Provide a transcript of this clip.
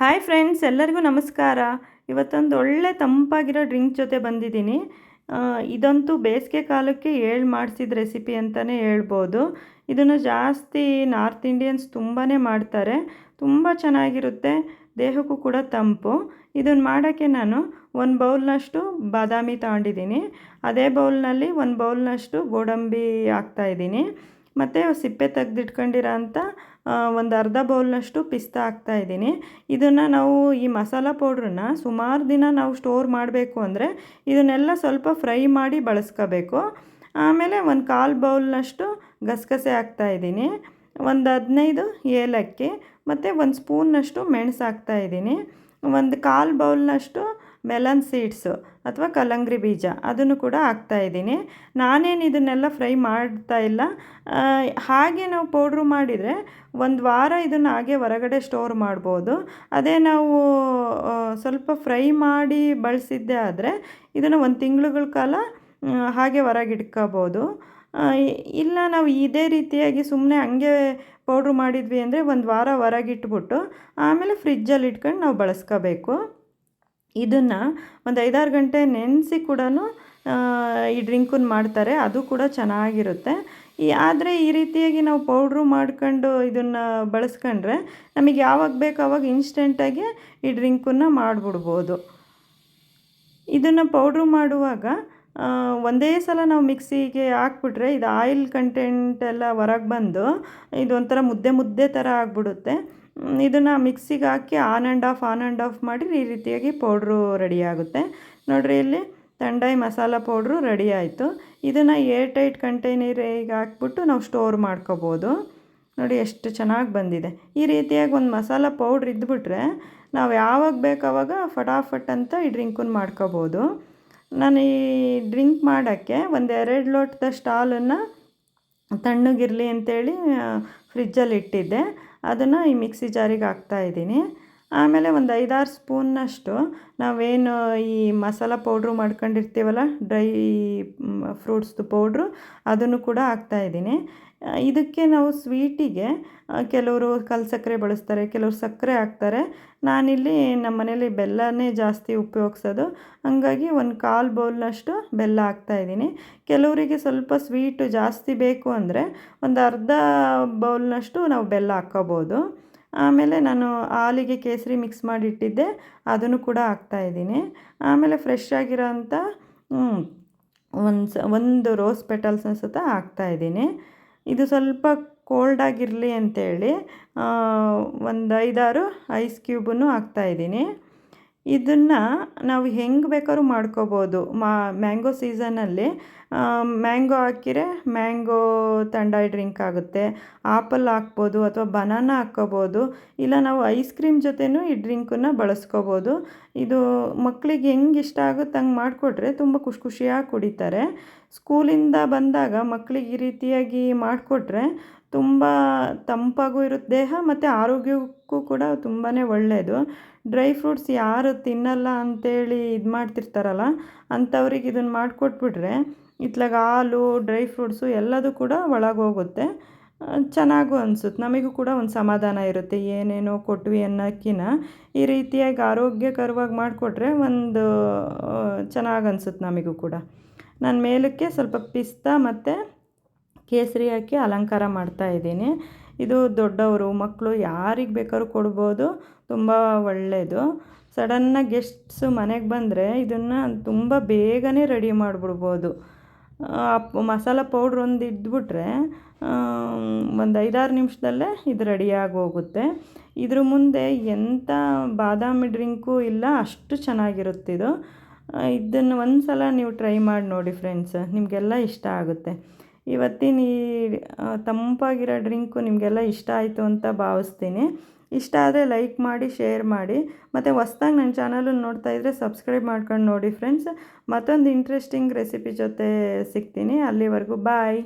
Hi friends ಎಲ್ಲರಿಗೂ ನಮಸ್ಕಾರ. ಇವತ್ತೊಂದು ಒಳ್ಳೆ ತಂಪಾಗಿರೋ ಡ್ರಿಂಕ್ ಜೊತೆ ಬಂದಿದ್ದೀನಿ. ಇದಂತೂ ಬೇಸಿಗೆ ಕಾಲಕ್ಕೆ ಹೇಳಿ ಮಾಡಿಸಿದ ರೆಸಿಪಿ ಅಂತಲೇ ಹೇಳ್ಬೋದು. ಇದನ್ನು ಜಾಸ್ತಿ ನಾರ್ತ್ ಇಂಡಿಯನ್ಸ್ ತುಂಬಾ ಮಾಡ್ತಾರೆ. ತುಂಬ ಚೆನ್ನಾಗಿರುತ್ತೆ. ದೇಹಕ್ಕೂ ಕೂಡ ತಂಪು. ಇದನ್ನು ಮಾಡೋಕ್ಕೆ ನಾನು ಒಂದು ಬೌಲ್ನಷ್ಟು ಬಾದಾಮಿ ತಗೊಂಡಿದ್ದೀನಿ. ಅದೇ ಬೌಲ್ನಲ್ಲಿ ಒಂದು ಬೌಲ್ನಷ್ಟು ಗೋಡಂಬಿ ಹಾಕ್ತಾಯಿದ್ದೀನಿ ಮತ್ತು ಸಿಪ್ಪೆ ತೆಗೆದಿಟ್ಕೊಂಡಿರೋ ಅಂಥ ಒಂದು ಅರ್ಧ ಬೌಲ್ನಷ್ಟು ಪಿಸ್ತಾ ಹಾಕ್ತಾ ಇದ್ದೀನಿ. ಇದನ್ನು ನಾವು ಈ ಮಸಾಲ ಪೌಡ್ರನ್ನ ಸುಮಾರು ದಿನ ನಾವು ಸ್ಟೋರ್ ಮಾಡಬೇಕು ಅಂದರೆ ಇದನ್ನೆಲ್ಲ ಸ್ವಲ್ಪ ಫ್ರೈ ಮಾಡಿ ಬಳಸ್ಕೋಬೇಕು. ಆಮೇಲೆ ಒಂದು ಕಾಲು ಬೌಲ್ನಷ್ಟು ಗಸಗಸೆ ಹಾಕ್ತಾ ಇದ್ದೀನಿ. ಒಂದು ಹದಿನೈದು ಏಲಕ್ಕಿ ಮತ್ತು ಒಂದು ಸ್ಪೂನ್ನಷ್ಟು ಮೆಣಸು ಹಾಕ್ತಾ ಇದ್ದೀನಿ. ಒಂದು ಕಾಲು ಬೌಲ್ನಷ್ಟು ಮೆಲನ್ ಸೀಡ್ಸು ಅಥವಾ ಕಲ್ಲಂಗಡಿ ಬೀಜ ಅದನ್ನು ಕೂಡ ಹಾಕ್ತಾ ಇದ್ದೀನಿ. ನಾನೇನು ಇದನ್ನೆಲ್ಲ ಫ್ರೈ ಮಾಡ್ತಾ ಇಲ್ಲ. ಹಾಗೆ ನಾವು ಪೌಡ್ರು ಮಾಡಿದರೆ ಒಂದು ವಾರ ಇದನ್ನು ಹಾಗೆ ಹೊರಗಡೆ ಸ್ಟೋರ್ ಮಾಡ್ಬೋದು. ಅದೇ ನಾವು ಸ್ವಲ್ಪ ಫ್ರೈ ಮಾಡಿ ಬಳಸಿದ್ದೆ ಆದರೆ ಇದನ್ನು ಒಂದು ತಿಂಗಳುಗಳ ಕಾಲ ಹಾಗೆ ಹೊರಗೆ ಇಟ್ಕೋಬೋದು. ಆ, ಇ- ಇಲ್ಲ ನಾವು ಇದೇ ರೀತಿಯಾಗಿ ಸುಮ್ಮನೆ ಹಂಗೆ ಪೌಡ್ರು ಮಾಡಿದ್ವಿ ಅಂದರೆ ಒಂದು ವಾರ ಹೊರಗಿಟ್ಬಿಟ್ಟು ಆಮೇಲೆ ಫ್ರಿಜ್ಜಲ್ಲಿ ಇಟ್ಕೊಂಡು ನಾವು ಬಳಸ್ಕೋಬೇಕು. ಇದನ್ನು ಒಂದು ಐದಾರು ಗಂಟೆ ನೆನೆಸಿ ಕೂಡ ಈ ಡ್ರಿಂಕನ್ನು ಮಾಡ್ತಾರೆ, ಅದು ಕೂಡ ಚೆನ್ನಾಗಿರುತ್ತೆ. ಈ, ಆದರೆ ಈ ರೀತಿಯಾಗಿ ನಾವು ಪೌಡ್ರು ಮಾಡ್ಕೊಂಡು ಇದನ್ನು ಬಳಸ್ಕೊಂಡ್ರೆ ನಮಗೆ ಯಾವಾಗ ಬೇಕು ಆವಾಗ ಇನ್ಸ್ಟೆಂಟಾಗಿ ಈ ಡ್ರಿಂಕನ್ನು ಮಾಡಿಬಿಡ್ಬೋದು. ಇದನ್ನು ಪೌಡ್ರು ಮಾಡುವಾಗ ಒಂದೇ ಸಲ ನಾವು ಮಿಕ್ಸಿಗೆ ಹಾಕ್ಬಿಟ್ರೆ ಇದು ಆಯಿಲ್ ಕಂಟೆಂಟ್ ಎಲ್ಲ ಹೊರಗೆ ಬಂದು, ಇದೊಂಥರ ಮುದ್ದೆ ಮುದ್ದೆ ಥರ ಆಗಿಬಿಡುತ್ತೆ. ಇದನ್ನು ಮಿಕ್ಸಿಗೆ ಹಾಕಿ on and off on and off ಮಾಡಿ ಈ ರೀತಿಯಾಗಿ ಪೌಡ್ರು ರೆಡಿ ಆಗುತ್ತೆ. ನೋಡಿರಿ ಇಲ್ಲಿ ತಂಡಾಯಿ ಮಸಾಲ ಪೌಡ್ರು ರೆಡಿ ಆಯಿತು. ಇದನ್ನು ಏರ್ ಟೈಟ್ ಕಂಟೈನರಿಗೆ ಹಾಕ್ಬಿಟ್ಟು ನಾವು ಸ್ಟೋರ್ ಮಾಡ್ಕೋಬೋದು. ನೋಡಿ ಎಷ್ಟು ಚೆನ್ನಾಗಿ ಬಂದಿದೆ. ಈ ರೀತಿಯಾಗಿ ಒಂದು ಮಸಾಲ ಪೌಡ್ರ್ ಇದ್ಬಿಟ್ರೆ ನಾವು ಯಾವಾಗ ಬೇಕಾವಾಗ ಫಟಾಫಟ್ ಅಂತ ಈ ಡ್ರಿಂಕನ್ನು ಮಾಡ್ಕೋಬೋದು. ನಾನು ಈ ಡ್ರಿಂಕ್ ಮಾಡೋಕ್ಕೆ ಒಂದು ಎರಡು ಲೋಟದಷ್ಟು ಹಾಲನ್ನು ತಣ್ಣಗಿರಲಿ ಅಂತೇಳಿ ಫ್ರಿಜ್ಜಲ್ಲಿ ಇಟ್ಟಿದ್ದೆ. ಅದನ್ನು ಈ ಮಿಕ್ಸಿ ಜಾರಿಗೆ ಹಾಕ್ತಾ ಇದ್ದೀನಿ. ಆಮೇಲೆ ಒಂದು ಐದಾರು ಸ್ಪೂನ್ನಷ್ಟು ನಾವೇನು ಈ ಮಸಾಲ ಪೌಡ್ರು ಮಾಡ್ಕೊಂಡಿರ್ತೀವಲ್ಲ, ಡ್ರೈ ಫ್ರೂಟ್ಸ್ದು ಪೌಡ್ರು, ಅದನ್ನು ಕೂಡ ಹಾಕ್ತಾಯಿದ್ದೀನಿ ಇದಕ್ಕೆ ನಾವು ಸ್ವೀಟಿಗೆ ಕೆಲವರು ಕಲ್ ಸಕ್ಕರೆ ಬಳಸ್ತಾರೆ, ಕೆಲವರು ಸಕ್ಕರೆ ಹಾಕ್ತಾರೆ. ನಾನಿಲ್ಲಿ ನಮ್ಮ ಮನೇಲಿ ಬೆಲ್ಲನೇ ಜಾಸ್ತಿ ಉಪಯೋಗಿಸೋದು. ಹಾಗಾಗಿ ಒಂದು ಕಾಲು ಬೌಲ್ನಷ್ಟು ಬೆಲ್ಲ ಹಾಕ್ತಾಯಿದ್ದೀನಿ ಕೆಲವರಿಗೆ ಸ್ವಲ್ಪ ಸ್ವೀಟು ಜಾಸ್ತಿ ಬೇಕು ಅಂದರೆ ಒಂದು ಅರ್ಧ ಬೌಲ್ನಷ್ಟು ನಾವು ಬೆಲ್ಲ ಹಾಕ್ಕೋಬೋದು. ಆಮೇಲೆ ನಾನು ಹಾಲಿಗೆ ಕೇಸರಿ ಮಿಕ್ಸ್ ಮಾಡಿಟ್ಟಿದ್ದೆ, ಅದನ್ನು ಕೂಡ ಹಾಕ್ತಾ ಇದ್ದೀನಿ. ಆಮೇಲೆ ಫ್ರೆಶ್ ಆಗಿರೋ ಅಂಥ ಒಂದು ಒಂದು ರೋಸ್ ಪೆಟಲ್ಸ್ನ ಸತ ಹಾಕ್ತಾ ಇದ್ದೀನಿ. ಇದು ಸ್ವಲ್ಪ ಕೋಲ್ಡ್ ಆಗಿರಲಿ ಅಂತೇಳಿ ಒಂದು ಐದಾರು ಐಸ್ ಕ್ಯೂಬನ್ನು ಹಾಕ್ತಾ ಇದ್ದೀನಿ. ಇದನ್ನು ನಾವು ಹೆಂಗೆ ಬೇಕಾದ್ರೂ ಮಾಡ್ಕೋಬೋದು. ಮ್ಯಾಂಗೋ ಸೀಸನಲ್ಲಿ ಮ್ಯಾಂಗೋ ಹಾಕಿರೆ ಮ್ಯಾಂಗೋ ತಂಡಾಯ್ ಡ್ರಿಂಕ್ ಆಗುತ್ತೆ. ಆಪಲ್ ಹಾಕ್ಬೋದು ಅಥವಾ ಬನಾನಾ ಹಾಕ್ಕೋಬೋದು. ಇಲ್ಲ ನಾವು ಐಸ್ ಕ್ರೀಮ್ ಜೊತೆನೂ ಈ ಡ್ರಿಂಕನ್ನು ಬಳಸ್ಕೋಬೋದು. ಇದು ಮಕ್ಕಳಿಗೆ ಹೆಂಗೆ ಇಷ್ಟ ಆಗುತ್ತೆ ಹಂಗೆ ಮಾಡಿಕೊಟ್ರೆ ತುಂಬ ಖುಷಿ ಖುಷಿಯಾಗಿ ಕುಡಿತಾರೆ. ಸ್ಕೂಲಿಂದ ಬಂದಾಗ ಮಕ್ಕಳಿಗೆ ಈ ರೀತಿಯಾಗಿ ಮಾಡಿಕೊಟ್ರೆ ತುಂಬ ತಂಪಾಗೂ ಇರುತ್ತೆ ದೇಹ ಮತ್ತು ಆರೋಗ್ಯಕ್ಕೂ ಕೂಡ ತುಂಬಾ ಒಳ್ಳೆಯದು ಡ್ರೈ ಫ್ರೂಟ್ಸ್ ಯಾರು ತಿನ್ನಲ್ಲ ಅಂತೇಳಿ ಇದು ಮಾಡ್ತಿರ್ತಾರಲ್ಲ ಅಂಥವ್ರಿಗೆ ಇದನ್ನು ಮಾಡಿಕೊಟ್ಬಿಟ್ರೆ ಇತ್ಲಾಗ ಹಾಲು, ಡ್ರೈ ಫ್ರೂಟ್ಸು ಎಲ್ಲದೂ ಕೂಡ ಒಳಗೋಗುತ್ತೆ. ಚೆನ್ನಾಗೂ ಅನಿಸುತ್ತೆ. ನಮಗೂ ಕೂಡ ಒಂದು ಸಮಾಧಾನ ಇರುತ್ತೆ. ಏನೇನೋ ಕೊಟ್ವಿ ಅನ್ನೋಕ್ಕಿನ್ನ ಈ ರೀತಿಯಾಗಿ ಆರೋಗ್ಯಕರವಾಗಿ ಮಾಡಿಕೊಟ್ರೆ ಒಂದು ಚೆನ್ನಾಗಿ ಅನ್ಸುತ್ತೆ ನಮಗೂ ಕೂಡ. ನಾನು ಮೇಲಕ್ಕೆ ಸ್ವಲ್ಪ ಪಿಸ್ತಾ ಮತ್ತು ಕೇಸರಿ ಹಾಕಿ ಅಲಂಕಾರ ಮಾಡ್ತಾ ಇದ್ದೀನಿ. ಇದು ದೊಡ್ಡವರು, ಮಕ್ಕಳು ಯಾರಿಗೆ ಬೇಕಾದ್ರೂ ಕೊಡ್ಬೋದು. ತುಂಬ ಒಳ್ಳೆಯದು ಸಡನ್ನಾಗಿ ಗೆಸ್ಟ್ಸು ಮನೆಗೆ ಬಂದರೆ ಇದನ್ನು ತುಂಬ ಬೇಗನೆ ರೆಡಿ ಮಾಡಿಬಿಡ್ಬೋದು. ಮಸಾಲ ಪೌಡ್ರ್ ಒಂದು ಇದ್ಬಿಟ್ರೆ ಒಂದು ಐದಾರು ನಿಮಿಷದಲ್ಲೇ ಇದು ರೆಡಿಯಾಗಿ ಹೋಗುತ್ತೆ ಇದ್ರ ಮುಂದೆ ಎಂಥ ಬಾದಾಮಿ ಡ್ರಿಂಕು ಇಲ್ಲ, ಅಷ್ಟು ಚೆನ್ನಾಗಿರುತ್ತೆ ಇದು ಇದನ್ನು ಒಂದು ಸಲ ನೀವು ಟ್ರೈ ಮಾಡಿ ನೋಡಿ ಫ್ರೆಂಡ್ಸ್ ನಿಮಗೆಲ್ಲ ಇಷ್ಟ ಆಗುತ್ತೆ. ಇವತ್ತಿನ ಈ ತಂಪಾಗಿರೋ ಡ್ರಿಂಕು ನಿಮಗೆಲ್ಲ ಇಷ್ಟ ಆಯಿತು ಅಂತ ಭಾವಿಸ್ತೀನಿ. ಇಷ್ಟ ಆದರೆ ಲೈಕ್ ಮಾಡಿ ಶೇರ್ ಮಾಡಿ. ಮತ್ತು ಹೊಸ್ದಾಗಿ ನನ್ನ ಚಾನಲನ್ನು ನೋಡ್ತಾ ಇದ್ದರೆ ಸಬ್ಸ್ಕ್ರೈಬ್ ಮಾಡ್ಕೊಂಡು ನೋಡಿ ಫ್ರೆಂಡ್ಸ್ ಮತ್ತೊಂದು ಇಂಟ್ರೆಸ್ಟಿಂಗ್ ರೆಸಿಪಿ ಜೊತೆ ಸಿಗ್ತೀನಿ. ಅಲ್ಲಿವರೆಗೂ ಬಾಯ್